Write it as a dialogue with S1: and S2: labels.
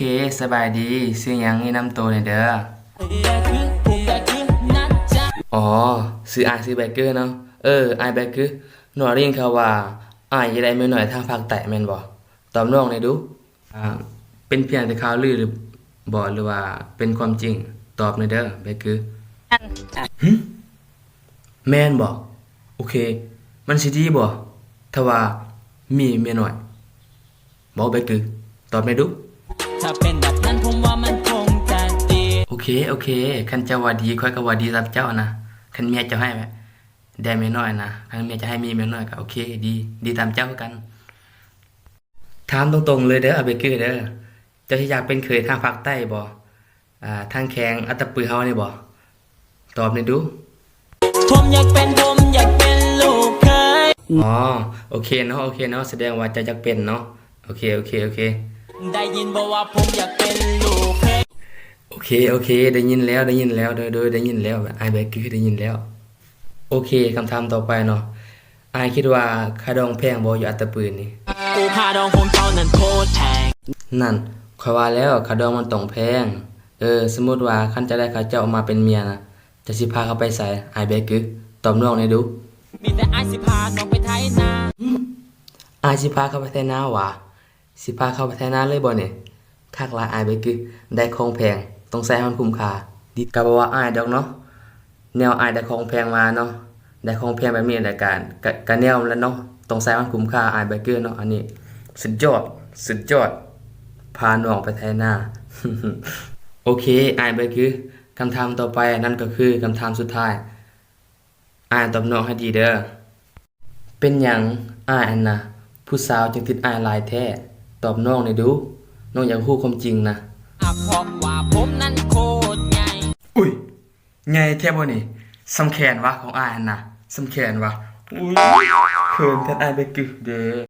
S1: เคสบายดีซื้อหยังแนะนำตัวหน่อยเด้ออ๋อซื้ออายซื้อแบเกอร์เนาะเอออายแบเกอร์หนอเรียนเขาว่าอายจะได้แม่นหน่อยทางภาคใต้แม่นบ่ตอบน้องหน่อยดูอ่าเป็นเพียงแต่ข่าวลือหรือบ่หรือว่าเป็นความจริงตอบหน่อยเด้อแบเกอร์หึแม่นบ่โอเค มันสิดีบ่ถ้าว่ามีเมียน้อยบ่แบเกอร์ตอบหน่อยดู
S2: ถ้าเป็นแบบนั้นผมว่ามันคงจะดี
S1: โอเคโอเค คันเจ้าว่าดีค่อยก็ว่าดีรับเจ้านะคันเมียเจะให้ไหมได้เมียน้อยนะคันเมียจะให้มีเมียน้อยก็โอเค ดี ดีตามเจ้ากัน ถามตรงๆเลยเด้ออาเบเกอร์เด้อเจ้าที่อยากเป็นเคยทางภาคใต้บ่อ่าทางแขงอัตตปือเฮานี่บ่ตอบหน่อยดู
S2: ผมอยากเป็นผมอยากเป็นลูกเคย
S1: อ๋อโอเคเนาะโอเคเนาะแสดงว่าเจะอยากเป็นเนาะโอเคโอเคโอเค
S2: ได้ยินบอกว่าผมอยากเป็นลูกเคย
S1: โอเคโอเค ได้ยินแล้วได้ยินแล้วโดยโดยได้ยินแล้วไอายแบกคือได้ยินแล้ว โอเคคำถามต่อไปเนาะไอายคิดว่าค่าดองแพงบ่อยู่อัตตปืนนี่
S2: กูพาดองผมเท่านั้นโคตรแพง
S1: นั่นข้อยว่าแล้วค่าดองมันต้องแพง เออ สมมุติว่าคันจะได้เขาเจ้ามาเป็นเมียนะจะสิพาเขาไปใส่ไอายแบกคือตอบน้องหน่อยดู
S2: มีแต่ไอายสิพาน้องไปไทยนา
S1: อายสิพาเขาไปไทนาหวะ สิพาเข้าไปไทนาเลยบ่เนี่ยคักลายอายแบกคือได้ของแพงต้องใช้ให้มันคุ้มค่าดีก็บ่ว่าอายดอกเนาะแนวอายได้ของแพงมาเนาะได้ของแพงแบบนี้รายการกะแนวแล้วเนาะต้องใช้มันคุ้มค่าอายแบเกอเนาะอันนี้ สุดยอด สุดยอด พาน้องไปไทยหน้าโอเคอายแบเกอร์คำถามต่อไปนั่นก็คือคำถามสุดท้ายอายตอบน้องให้ดีเด้อ เป็นหยังอายอันน่ะผู้สาวจึงติดอายลายแท้ ตอบน้องหน่อยดูน้องอยากรู้ความจริงนะ
S2: อะเพราะว่าผมนั้นโคตรใหญ่
S1: อุ้ยไงแท้บ่นี่สำแขนวะของอายหั่นน่ะสำแขนวะอุ้ยเขินแทนอายไปกึกเด้